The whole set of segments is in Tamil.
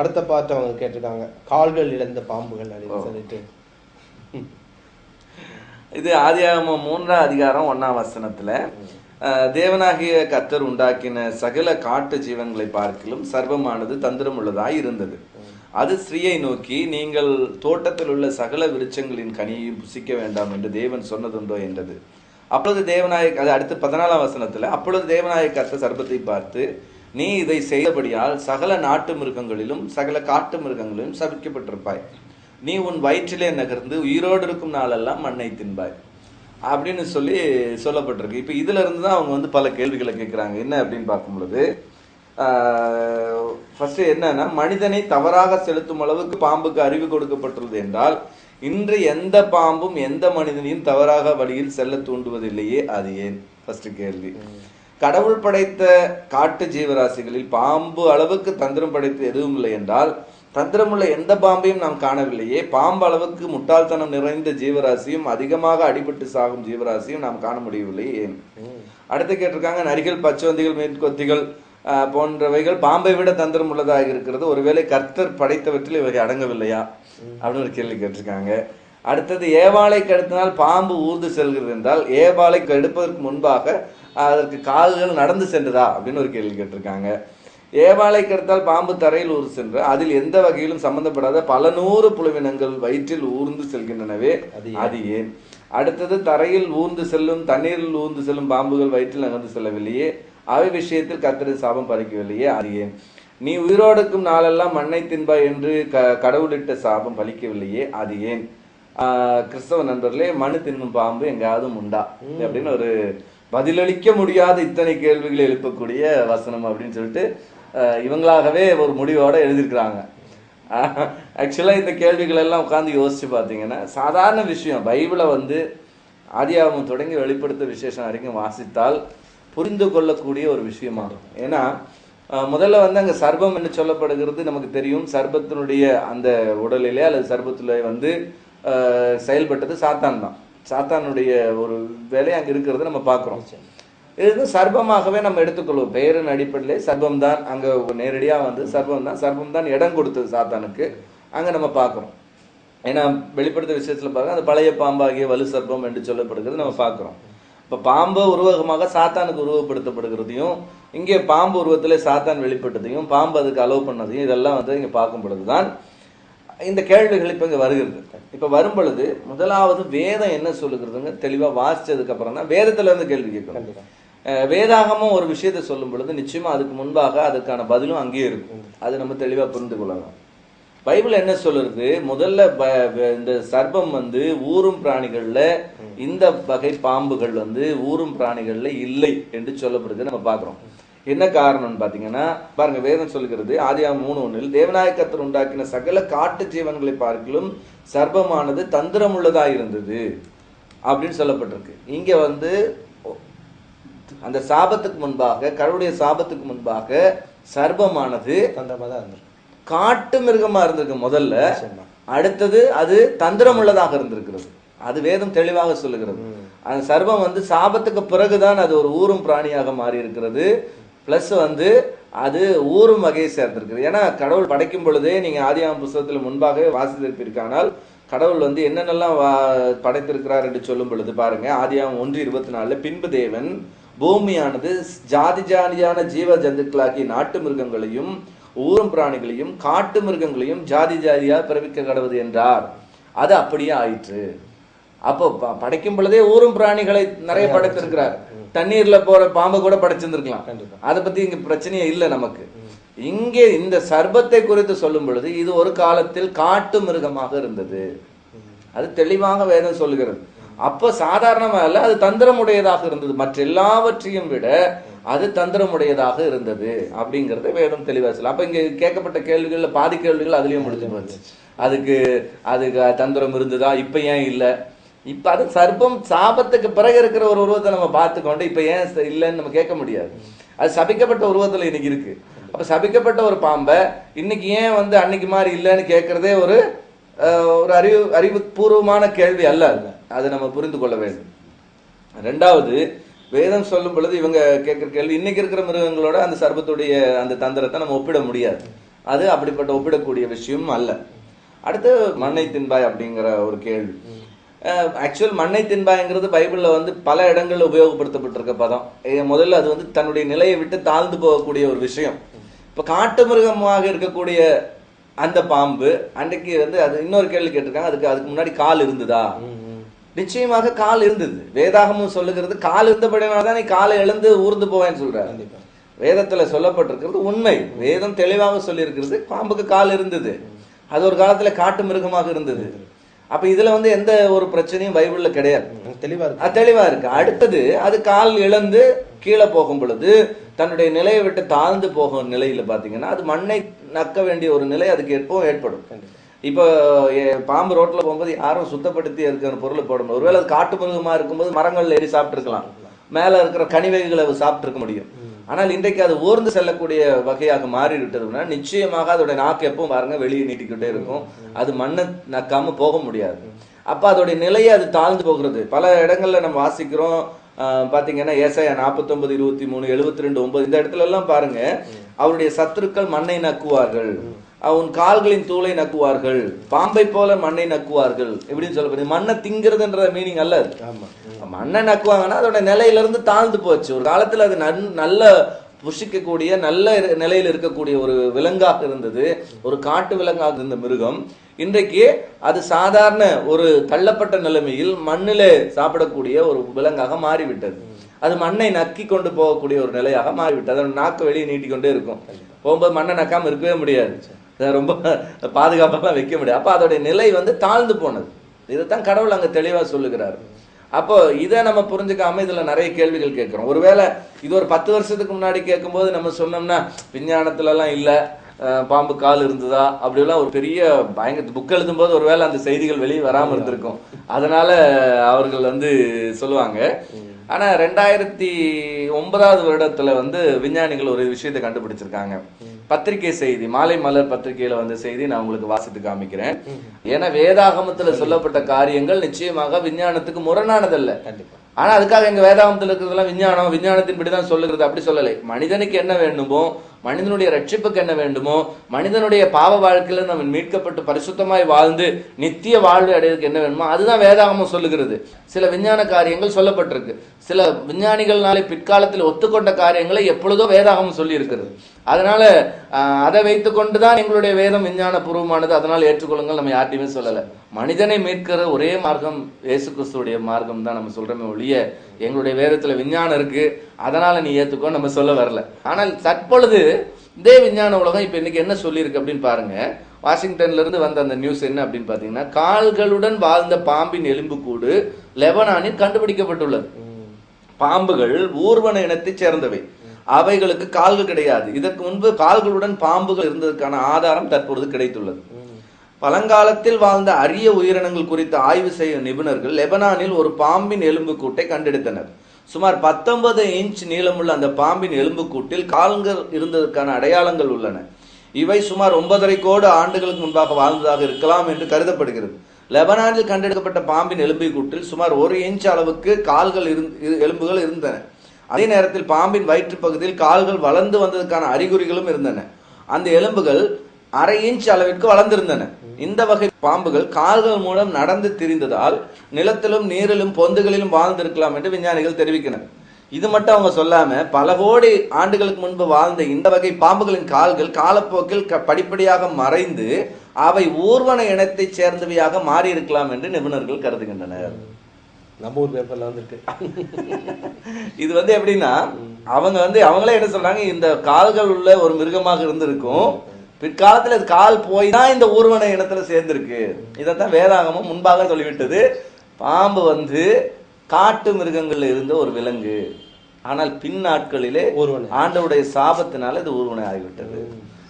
அடுத்த பாட்டு அவங்க கேட்டிருக்காங்க. கால்கள் இழந்த பாம்புகள் அப்படின்னு. சொல்லிட்டு. இது ஆதியாகமம் மூன்றாம் அதிகாரம் ஒன்னாம் வசனத்துல தேவனாகிய கர்த்தர் உண்டாக்கின சகல காட்டு ஜீவன்களை பார்க்கிலும் சர்வமானது தந்திரம் உள்ளதாய் இருந்தது. அது ஸ்ரீயை நோக்கி நீங்கள் தோட்டத்தில் உள்ள சகல விருட்சங்களின் கனியையும் புசிக்க வேண்டாம் என்று தேவன் சொன்னதுண்டோ என்றது. அப்பொழுது தேவநாயக அது அடுத்து பதினாலாம் வசனத்துல அப்பொழுது தேவநாயக கர்த்தர் சர்ப்பத்தை பார்த்து நீ இதை செய்தபடியால் சகல நாட்டு மிருகங்களிலும் சகல காட்டு மிருகங்களிலும் சபிக்கப்பட்டிருப்பாய். நீ உன் வயிற்றிலே நகர்ந்து உயிரோடு இருக்கும் நாளெல்லாம் மண்ணை தின்பாய். அப்படின்னு சொல்லி சொல்லப்பட்டிருக்கு. இப்போ இதுல இருந்து தான் அவங்க வந்து பல கேள்விகளை கேட்குறாங்க என்ன அப்படின்னு பார்க்கும் பொழுது ஃபர்ஸ்ட் என்னன்னா மனிதனை தவறாக செலுத்தும் அளவுக்கு பாம்புக்கு அறிவு கொடுக்கப்பட்டுள்ளது என்றால் இன்று எந்த பாம்பும் எந்த மனிதனையும் தவறாக வழியில் செல்ல தூண்டுவதில்லையே அது ஏன்? ஃபர்ஸ்ட் கேள்வி. கடவுள் படைத்த காட்டு ஜீவராசிகளில் பாம்பு அளவுக்கு தந்திரம் படைத்து எதுவும் இல்லை என்றால் தந்திரமுள்ள எந்த பாம்பையும் நாம் காணவில்லையே. பாம்பு அளவுக்கு முட்டாள்தனம் நிறைந்த ஜீவராசியும் அதிகமாக அடிபட்டு சாகும் ஜீவராசியும் நாம் காண முடியவில்லை ஏன்? அடுத்து கேட்டிருக்காங்க நரிகள் பச்சவந்திகள் மேற்கொத்திகள் ஆஹ், போன்றவைகள் பாம்பை விட தந்திரம் உள்ளதாக இருக்கிறது. ஒருவேளை கர்த்தர் படைத்தவற்றில் இவை அடங்கவில்லையா? அப்படின்னு ஒரு கேள்வி கேட்டிருக்காங்க. அடுத்தது ஏவாளை கெடுத்தினால் பாம்பு ஊர்ந்து செல்கிறது என்றால் ஏவாளை கெடுப்பதற்கு முன்பாக அதற்கு கால்கள் நடந்து சென்றதா அப்படின்னு ஒரு கேள்வி கேட்டிருக்காங்க. ஏவாளை கெடுத்தால் பாம்பு தரையில் ஊர் சென்ற அதில் எந்த வகையிலும் சம்பந்தப்படாத பல நூறு புழுவினங்கள் வயிற்றில் ஊர்ந்து செல்கின்றனவே அது அது ஏன்? அடுத்தது தரையில் ஊர்ந்து செல்லும் தண்ணீரில் ஊர்ந்து செல்லும் பாம்புகள் வயிற்றில் நகர்ந்து செல்லவில்லையே அவை விஷயத்தில் கர்த்தரின் சாபம் பறிக்கவில்லையே அது ஏன்? நீ உயிரோடுக்கும் நாளெல்லாம் மண்ணை தின்பாய் என்று க கடவுளிட்ட சாபம் பலிக்கவில்லையே அது ஏன்? கிறிஸ்தவ நண்பர்களே மனு தின்னும் பாம்பு எங்காவது உண்டா? அப்படின்னு ஒரு பதிலளிக்க முடியாத இத்தனை கேள்விகளை எழுப்பக்கூடிய வசனம் அப்படின்னு சொல்லிட்டு இவங்களாகவே ஒரு முடிவோட எழுதியிருக்கிறாங்க. ஆக்சுவலாக இந்த கேள்விகள் எல்லாம் உட்காந்து யோசிச்சு பார்த்தீங்கன்னா சாதாரண விஷயம். பைபிளை வந்து ஆதியாகமம் தொடங்கி வெளிப்படுத்த விசேஷம் வரைக்கும் வாசித்தால் புரிந்து கொள்ளக்கூடிய ஒரு விஷயமாகும். ஏன்னா முதல்ல வந்து அங்கே சர்பம் என்று சொல்லப்படுகிறது நமக்கு தெரியும். சர்பத்தினுடைய அந்த உடலிலே அல்லது சர்பத்திலே வந்து செயல்பட்டது சாத்தான் தான் சாத்தானுடைய ஒரு வேலை அங்கே இருக்கிறத நம்ம பார்க்குறோம். இது சர்பமாகவே நம்ம எடுத்துக்கொள்வோம். பெயரின் அடிப்படையிலே சர்பம் தான் அங்கே நேரடியாக வந்து சர்பம் தான் சர்பம் தான் இடம் கொடுத்தது சாத்தானுக்கு. அங்கே நம்ம பார்க்குறோம். ஏன்னா வெளிப்படுத்த விஷயத்தில் பார்க்க அந்த பழைய பாம்பாகிய வலு சர்ப்பம் என்று சொல்லப்படுகிறது நம்ம பார்க்குறோம். இப்போ பாம்பு உருவகமாக சாத்தானுக்கு உருவப்படுத்தப்படுகிறதையும் இங்கே பாம்பு உருவத்தில் சாத்தான் வெளிப்பட்டதையும் பாம்பு அதுக்கு அலோவ் பண்ணதையும் இதெல்லாம் வந்து இங்கே பார்க்கும் பொழுது தான் இந்த கேள்விகள் இப்ப இங்க வருகிறது. இப்ப வரும் பொழுது முதலாவது வேதம் என்ன சொல்லுகிறதுங்க? தெளிவா வாசிச்சதுக்கு அப்புறம் தான் வேதத்துல இருந்து கேள்வி கேட்கணும் வேதாகமம் ஒரு விஷயத்தை சொல்லும் பொழுது நிச்சயமா அதுக்கு முன்பாக அதுக்கான பதிலும் அங்கேயே இருக்கும். அது நம்ம தெளிவா புரிந்து கொள்ளலாம். பைபிள் என்ன சொல்லுறது முதல்ல இந்த சர்ப்பம் வந்து ஊரும் பிராணிகள்ல இந்த வகை பாம்புகள் வந்து ஊரும் பிராணிகள்ல இல்லை என்று சொல்லப்படுது நம்ம பார்க்கிறோம். என்ன காரணம்னு பாத்தீங்கன்னா பாருங்க வேதம் சொல்கிறது ஆதியாகமம் மூணு ஒண்ணில் தேவநாயகத்தர் உண்டாக்கின சகல காட்டு ஜீவன்களை பார்க்கிலும் சர்ப்பமானது தந்திரமுள்ளதா இருந்தது. அப்படின்னு சொல்லப்பட்டிருக்கு. இங்க வந்து அந்த சாபத்துக்கு முன்பாக கடவுளுடைய சாபத்துக்கு முன்பாக தந்திரமா இருந்திருக்கும் காட்டு மிருகமா இருந்திருக்கு முதல்ல. அடுத்தது அது தந்திரமுள்ளதாக இருந்திருக்கிறது. அது வேதம் தெளிவாக சொல்லுகிறது. அந்த சர்வம் வந்து சாபத்துக்கு பிறகுதான் அது ஒரு ஊரும் பிராணியாக மாறி இருக்கிறது பிளஸ் வந்து அது ஊரும் வகையை சேர்ந்திருக்குது. ஏன்னா கடவுள் படைக்கும் பொழுதே நீங்க ஆதியாகம புஸ்தகத்துல முன்பாகவே வாசித்திருப்பீர்க்கானால் கடவுள் வந்து என்னென்னலாம் வா- படைத்திருக்கிறார் என்று சொல்லும் பொழுது பாருங்க ஆதியாகமம் ஒன்று இருபத்தி நாலுல பின்பு தேவன் பூமியானது ஜாதி ஜாதியான ஜீவ ஜந்துக்களாகிய நாட்டு மிருகங்களையும் ஊரும் பிராணிகளையும் காட்டு மிருகங்களையும் ஜாதி ஜாதியா பிறவிக்க கடவுது என்றார். அது அப்படியே ஆயிற்று. அப்போ படைக்கும் பொழுதே ஊரும் பிராணிகளை நிறைய படைத்திருக்கிறார். தண்ணீர்ல போற பாம்பை கூட படைச்சிருந்திருக்கலாம். அதை பத்தி இங்க பிரச்சனையே இல்லை நமக்கு. இங்கே இந்த சர்பத்தை குறித்து சொல்லும் பொழுது இது ஒரு காலத்தில் காட்டு மிருகமாக இருந்தது. அது தெளிவாக வேதம் சொல்லுகிறது. அப்ப சாதாரணமா இல்ல அது தந்திரமுடையதாக இருந்தது. மற்ற எல்லாவற்றையும் விட அது தந்திரமுடையதாக இருந்தது அப்படிங்கறத வேதம் தெளிவா சொல்ல அப்ப இங்க கேட்கப்பட்ட கேள்விகள்ல பாதி கேள்விகள் அதுலயும் முடிஞ்சு போச்சு. அதுக்கு அதுக்கு தந்திரம் இருந்ததா? இப்ப ஏன் இல்ல? இப்போ அது சர்ப்பம் சாபத்துக்கு பிறகு இருக்கிற ஒரு உருவத்தை நம்ம பார்த்துக்கொண்டு இப்போ ஏன் இல்லைன்னு நம்ம கேட்க முடியாது. அது சபிக்கப்பட்ட உருவத்தில் இன்னைக்கு இருக்கு. அப்போ சபிக்கப்பட்ட ஒரு பாம்பை இன்னைக்கு ஏன் வந்து அன்னைக்கு மாதிரி இல்லைன்னு கேட்கறதே ஒரு ஒரு அறிவு அறிவுபூர்வமான கேள்வி அல்ல அது. அதை நம்ம புரிந்து கொள்ள வேண்டும். ரெண்டாவது வேதம் சொல்லும் பொழுது இவங்க கேட்குற கேள்வி இன்னைக்கு இருக்கிற மிருகங்களோட அந்த சர்பத்துடைய அந்த தந்திரத்தை நம்ம ஒப்பிட முடியாது. அது அப்படிப்பட்ட ஒப்பிடக்கூடிய விஷயம் அல்ல. அடுத்து மண்ணை தின்பாய் அப்படிங்கிற ஒரு கேள்வி. ஆக்சுவல் மண்ணை தின்பாய்ங்கிறது பைபிள்ல வந்து பல இடங்கள்ல உபயோகப்படுத்தப்பட்டிருக்க பதம். முதல்ல அது வந்து தன்னுடைய நிலையை விட்டு தாழ்ந்து போகக்கூடிய ஒரு விஷயம். இப்ப காட்டு மிருகமாக இருக்கக்கூடிய அந்த பாம்பு அன்றைக்கு வந்து அது இன்னொரு கேள்வி கேட்டிருக்காங்க அதுக்கு அதுக்கு முன்னாடி கால் இருந்ததா. நிச்சயமாக கால் இருந்தது. வேதாகமும் சொல்லுகிறது கால் இருந்தபடினால தான் நீ காலை எழுந்து ஊர்ந்து போவேன்னு கண்டிப்பா. வேதத்துல சொல்லப்பட்டிருக்கிறது உண்மை. வேதம் தெளிவாக சொல்லியிருக்கிறது பாம்புக்கு கால் இருந்தது. அது ஒரு காலத்துல காட்டு மிருகமாக இருந்தது. அப்ப இதுல வந்து எந்த ஒரு பிரச்சனையும் பைபிள்ல கிடையாது. ம், தெளிவா இருக்கு. அது தெளிவா இருக்கு. அடுத்தது அது கால் இழந்து கீழே போகும் பொழுது தன்னுடைய நிலையை விட்டு தாழ்ந்து போகும் நிலையில பாத்தீங்கன்னா அது மண்ணை நக்க வேண்டிய ஒரு நிலை அதுக்கு எப்பவும் ஏற்படும். இப்போ பாம்பு ரோட்ல போகும்போது யாரும் சுத்தப்படுத்தி இருக்கிற பொருளை போடணும். ஒருவேளை அது காட்டு மிருகமா இருக்கும்போது மரங்கள்ல ஏறி சாப்பிட்டுருக்கலாம். மேல இருக்கிற கனிவகைகளை சாப்பிட்டு இருக்க முடியும். ஆனால் இன்றைக்கு அது ஊர்ந்து செல்லக்கூடிய வகையாக மாறி விட்டதுன்னா நிச்சயமாக அதோட நாக்கு எப்பவும் பாருங்க வெளியே நீட்டிக்கிட்டே இருக்கும். அது மண்ணை நக்காம போக முடியாது. அப்ப அதோடைய நிலையை அது தாழ்ந்து போகிறது. பல இடங்கள்ல நம்ம வாசிக்கிறோம். ஆஹ் பாத்தீங்கன்னா ஏசாயா நாற்பத்தொன்பது இருபத்தி மூணு எழுபத்தி ரெண்டு ஒன்பது இந்த இடத்துல எல்லாம் பாருங்க. அவருடைய சத்துருக்கள் மண்ணை நக்குவார்கள். அவன் கால்களின் தூளை நக்குவார்கள் பாம்பை போல மண்ணை நக்குவார்கள் எப்படின்னு சொல்லப்படுது. மண்ணை திங்கிறதுன்ற மீனிங் அல்ல. மண்ணை நக்குவாங்கன்னா அதோட நிலையில இருந்து தாழ்ந்து போச்சு. ஒரு காலத்துல அது நன்- நல்ல புஷிக்கக்கூடிய நல்ல நிலையில் இருக்கக்கூடிய ஒரு விலங்காக இருந்தது. ஒரு காட்டு விலங்காக இருந்த மிருகம். இன்றைக்கு அது சாதாரண ஒரு தள்ளப்பட்ட நிலைமையில் மண்ணிலே சாப்பிடக்கூடிய ஒரு விலங்காக மாறிவிட்டது. அது மண்ணை நக்கி கொண்டு போகக்கூடிய ஒரு நிலையாக மாறிவிட்டது. அதோட நாக்கு வெளியே நீட்டிக்கொண்டே இருக்கும். போகும்போது மண்ணை நக்காம இருக்கவே முடியாது. ரொம்ப பாதுகாப்பாலாம் வைக்க முடியாது. அப்ப அதோடைய நிலை வந்து தாழ்ந்து போனது. இதைத்தான் கடவுள் அங்க தெளிவா சொல்லுகிறார். அப்போ இதை நம்ம புரிஞ்சுக்காம இதுல நிறைய கேள்விகள் கேட்கிறோம். ஒருவேளை இது ஒரு பத்து வருஷத்துக்கு முன்னாடி கேட்கும்போது நம்ம சொன்னோம்னா விஞ்ஞானத்துல எல்லாம் இல்ல பாம்பு கால் இருந்ததா? அப்படிலாம் ஒரு பெரிய பயங்கர புக் எழுதும்போது ஒருவேளை அந்த செய்திகள் வெளியே வராம இருந்திருக்கும். அதனால அவர்கள் வந்து சொல்லுவாங்க. ஆனா ரெண்டாயிரத்தி ஒன்பதாவது வருடத்துல வந்து விஞ்ஞானிகள் ஒரு விஷயத்தை கண்டுபிடிச்சிருக்காங்க. பத்திரிகை செய்தி மாலை மலர் பத்திரிகையில வந்த செய்தி நான் உங்களுக்கு வாசித்து காமிக்கிறேன். ஏன்னா வேதாகமத்துல சொல்லப்பட்ட காரியங்கள் நிச்சயமாக விஞ்ஞானத்துக்கு முரணானதல்ல. ஆனா அதுக்காக எங்க வேதாகமத்தில் இருக்கிறதெல்லாம் விஞ்ஞானம் விஞ்ஞானத்தின்படி தான் சொல்லுகிறது. அப்படி சொல்லலை. மனிதனுக்கு என்ன வேண்டுமோ மனிதனுடைய ரட்சிப்புக்கு என்ன வேண்டுமோ மனிதனுடைய பாவ வாழ்க்கையில நம்ம மீட்கப்பட்டு பரிசுத்தமாய் வாழ்ந்து நித்திய வாழ்வு அடையிறதுக்கு என்ன வேணுமோ அதுதான் வேதாகமம் சொல்லுகிறது. சில விஞ்ஞான காரியங்கள் சொல்லப்பட்டிருக்கு. சில விஞ்ஞானிகள்னாலே பிற்காலத்தில் ஒத்துக்கொண்ட காரியங்களை எப்பொழுதோ வேதாகமம் சொல்லி இருக்கிறது அதனால அதை வைத்துக்கொண்டு தான் எங்களுடைய வேதம் விஞ்ஞான பூர்வமானது அதனால் ஏற்றுக்கொள்ளுங்கள் நம்ம யார்ட்டையுமே சொல்லலை. மனிதனை மீட்கிற ஒரே மார்க்கம் இயேசு கிறிஸ்துடைய மார்க்கம் தான் நம்ம சொல்றோமே ஒழிய எங்களுடைய வேதத்துல விஞ்ஞானம் இருக்கு. அதனால நீ ஏத்துக்கோ நம்ம சொல்ல வரல. ஆனால் தற்பொழுது இதே விஞ்ஞான உலகம் இப்ப இன்னைக்கு என்ன சொல்லியிருக்கு அப்படின்னு பாருங்க. வாஷிங்டன்ல இருந்து வந்த அந்த நியூஸ் என்ன அப்படின்னு பாத்தீங்கன்னா கால்களுடன் வாழ்ந்த பாம்பின் எலும்புக்கூடு லெபனானில் கண்டுபிடிக்கப்பட்டுள்ளது. பாம்புகள் ஊர்வன இனத்தைச் சேர்ந்தவை. அவைகளுக்கு கால்கள் கிடையாது. இதற்கு முன்பு கால்களுடன் பாம்புகள் இருந்ததற்கான ஆதாரம் தற்பொழுது கிடைத்துள்ளது. பழங்காலத்தில் வாழ்ந்த அரிய உயிரினங்கள் குறித்து ஆய்வு செய்யும் நிபுணர்கள் லெபனானில் ஒரு பாம்பின் எலும்புக்கூட்டை கண்டெடுத்தனர். சுமார் 19 இன்ச் நீளமுள்ள அந்த பாம்பின் எலும்புக்கூட்டில் கால்கள் இருந்ததற்கான அடையாளங்கள் உள்ளன. இவை சுமார் ஒன்பதரை கோடி ஆண்டுகளுக்கு முன்பாக வாழ்ந்ததாக இருக்கலாம் என்று கருதப்படுகிறது. லெபனானில் கண்டெடுக்கப்பட்ட பாம்பின் எலும்புக்கூட்டில் சுமார் ஒரு இன்ச் அளவுக்கு கால்கள் இருந்- இரு- எலும்புகள் இருந்தன. அதே நேரத்தில் பாம்பின் வயிற்று பகுதியில் கால்கள் வளர்ந்து வந்ததற்கான அறிகுறிகளும் இருந்தன. அந்த எலும்புகள் அரை இன்ச் அளவிற்கு வளர்ந்திருந்தன. இந்த வகை பாம்புகள் கால்கள் மூலம் நடந்து திரிந்ததால் நிலத்திலும் நீரிலும் பொந்துகளிலும் வாழ்ந்திருக்கலாம் என்று விஞ்ஞானிகள் தெரிவிக்கின்றனர். இது மட்டும் அவங்க சொல்லாம பல கோடி ஆண்டுகளுக்கு முன்பு வாழ்ந்த இந்த வகை பாம்புகளின் கால்கள் காலப்போக்கில் படிப்படியாக மறைந்து அவை ஊர்வன இனத்தைச் சேர்ந்தவையாக மாறி இருக்கலாம் என்று நிபுணர்கள் கருதுகின்றனர். நம்ம ஊர் பேப்பர்ல வந்திருக்கு. இது வந்து எப்படின்னா அவங்க வந்து அவங்களே என்ன சொல்றாங்க இந்த கால்கள் உள்ள ஒரு மிருகமாக இருந்திருக்கும். பிற்காலத்துல இது கால் போய் தான் இந்த ஊர்வன இனத்துல சேர்ந்திருக்கு. இதைத்தான் வேதாகமம் முன்பாக சொல்லிவிட்டது. பாம்பு வந்து காட்டு மிருகங்கள்ல இருந்த ஒரு விலங்கு. ஆனால் பின் நாட்களிலே ஊர்வன. ஆண்டவுடைய சாபத்தினால இது ஊர்வனை ஆகிவிட்டது.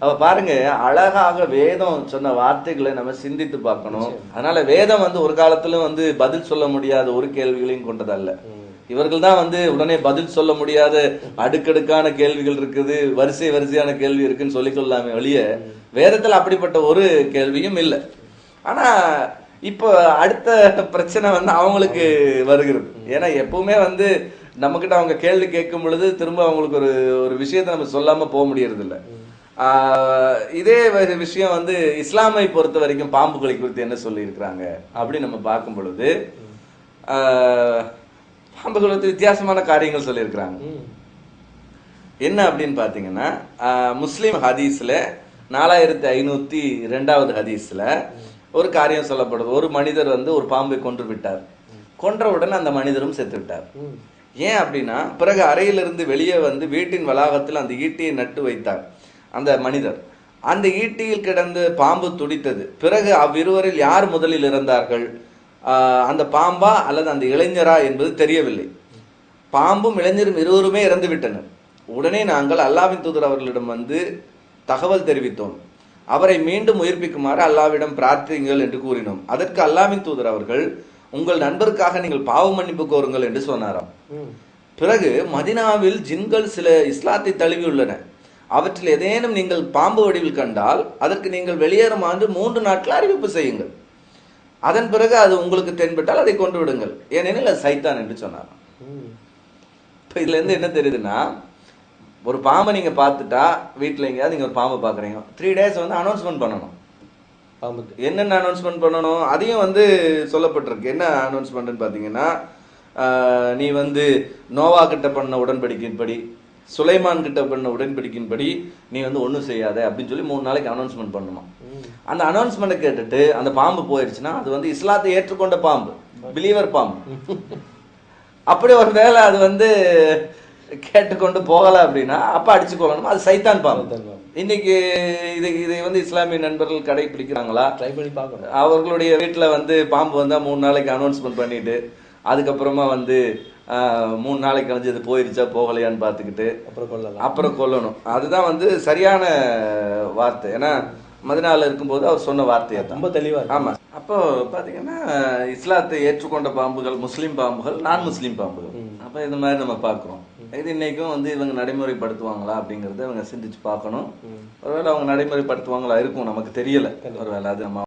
அப்ப பாருங்க அழகாக வேதம் சொன்ன வார்த்தைகளை நம்ம சிந்தித்து பார்க்கணும். அதனால வேதம் வந்து ஒரு காலத்திலும் வந்து பதில் சொல்ல முடியாத ஒரு கேள்விகளையும் கொண்டதல்ல. இவர்கள் தான் வந்து உடனே பதில் சொல்ல முடியாத அடுக்கடுக்கான கேள்விகள் இருக்குது வரிசை வரிசையான கேள்வி இருக்குன்னு சொல்லி சொல்லாமே ஒழிய வேதத்தில் அப்படிப்பட்ட ஒரு கேள்வியும் இல்லை. ஆனா இப்போ அடுத்த பிரச்சனை வந்து அவங்களுக்கு வருகிறது. ஏன்னா எப்பவுமே வந்து நம்மக்கிட்ட அவங்க கேள்வி கேட்கும் பொழுது திரும்ப அவங்களுக்கு ஒரு ஒரு விஷயத்தை நம்ம சொல்லாம போக முடியறதில்ல. இதே விஷயம் வந்து இஸ்லாமை பொறுத்த வரைக்கும் பாம்புகளை குறித்து என்ன சொல்லியிருக்கிறாங்க? அப்படின்னு அப்படி நம்ம பார்க்கும் பொழுது ஆஹ் பாம்புகள் வந்து வித்தியாசமான காரியங்கள் சொல்லியிருக்கிறாங்க. என்ன அப்படின்னு பார்த்தீங்கன்னா முஸ்லிம் ஹதீஸ்ல நாலாயிரத்தி ஐநூத்தி ரெண்டாவது ஹதீஸ்ல ஒரு காரியம் சொல்லப்படுது. ஒரு மனிதர் வந்து ஒரு பாம்பை கொன்று விட்டார். கொன்றவுடன் அந்த மனிதரும் செத்து விட்டார். ஏன் அப்படின்னா பிறகு அறையிலிருந்து வெளியே வந்து வீட்டின் வளாகத்தில் அந்த ஈட்டியை நட்டு வைத்தார் அந்த மனிதர். அந்த ஈட்டியில் கிடந்து பாம்பு துடித்தது. பிறகு அவ்விருவரில் யார் முதலில் இறந்தார்கள்? அந்த பாம்பா அல்லது அந்த இளைஞரா என்பது தெரியவில்லை. பாம்பும் இளைஞரும் இருவருமே இறந்து விட்டனர். உடனே நாங்கள் அல்லாவின் தூதர் அவர்களிடம் வந்து தகவல் தெரிவித்தோம். அவரை மீண்டும் உயிர்ப்பிக்குமாறு அல்லாவிடம் பிரார்த்தியுங்கள் என்று கூறினோம். அதற்கு அல்லாவின் தூதர் அவர்கள் உங்கள் நண்பருக்காக நீங்கள் பாவ மன்னிப்பு கோருங்கள் என்று சொன்னாராம். பிறகு மதினாவில் ஜின்கள் சில இஸ்லாத்தை தழுவியுள்ளன. அவற்றில் ஏதேனும் நீங்கள் பாம்பு வடிவில் கண்டால் அதற்கு நீங்கள் வெளியேறுமாறு மூன்று நாட்கள் அறிவிப்பு செய்யுங்கள். அதன் பிறகு அது உங்களுக்கு தென்பட்டால் அதை கொண்டு விடுங்கள். ஏனெனில் அது சைத்தான் என்று சொன்னார். இப்போ இதுல இருந்து என்ன தெரியுதுன்னா ஒரு பாம்பை நீங்க பார்த்துட்டா வீட்டில் எங்கேயாவது நீங்க ஒரு பாம்பை பார்க்குறீங்க. த்ரீ டேஸ் வந்து அனௌன்ஸ்மெண்ட் பண்ணணும். பாம்புக்கு என்னென்ன அனௌன்ஸ்மெண்ட் பண்ணணும்? அதையும் வந்து சொல்லப்பட்டிருக்கு. என்ன அனௌன்ஸ்மெண்ட்னு பார்த்தீங்கன்னா நீ வந்து நோவா கிட்ட பண்ண உடன்படிக்கையின்படி சுலைமான் கிட்ட பண்ண உடன்படிக்கையின்படி நீ வந்து ஒன்றும் செய்யாத அப்படின்னு சொல்லி மூணு நாளைக்கு அனௌன்ஸ்மெண்ட் பண்ணணும். அந்த அனௌன்ஸ்மெண்ட்டை கேட்டுட்டு அந்த பாம்பு போயிடுச்சுன்னா அது வந்து இஸ்லாத்தை ஏற்றுக்கொண்ட பாம்பு பிலீவர் பாம்பு. அப்படி ஒரு வேளை அது வந்து கேட்டுக்கொண்டு போகல அப்படின்னா அப்ப அடிச்சு கொள்ளணும் அது சைத்தான் பாம்பு. இன்னைக்கு இது இதை வந்து இஸ்லாமிய நண்பர்கள் கடைபிடிக்கிறாங்களா? ட்ரை பண்ணி பார்க்கணும். அவர்களுடைய வீட்டில் வந்து பாம்பு வந்தா மூணு நாளைக்கு அனௌன்ஸ்மெண்ட் பண்ணிட்டு அதுக்கப்புறமா வந்து மூணு நாளைக்கு கழிஞ்சு இது போயிருச்சா போகலையான்னு பார்த்துக்கிட்டு அப்புறம் கொள்ளலாம் அப்புறம் கொல்லணும். அதுதான் வந்து சரியான வார்த்தை. ஏன்னா மதினால இருக்கும்போது அவர் சொன்ன வார்த்தையை ரொம்ப தெளிவா இருக்கு. ஆமா. அப்போ பாத்தீங்கன்னா இஸ்லாத்தை ஏற்றுக்கொண்ட பாம்புகள் முஸ்லீம் பாம்புகள் நான் முஸ்லீம் பாம்புகள் அப்ப இந்த மாதிரி நம்ம பார்க்கிறோம். இது இன்னைக்கும் வந்து இவங்க நடைமுறைப்படுத்துவாங்களா அப்படிங்கறத இவங்க சிந்திச்சு பார்க்கணும். ஒருவேளை அவங்க நடைமுறைப்படுத்துவாங்களா இருக்கும் நமக்கு தெரியல. ஒருவேளை அது நம்ம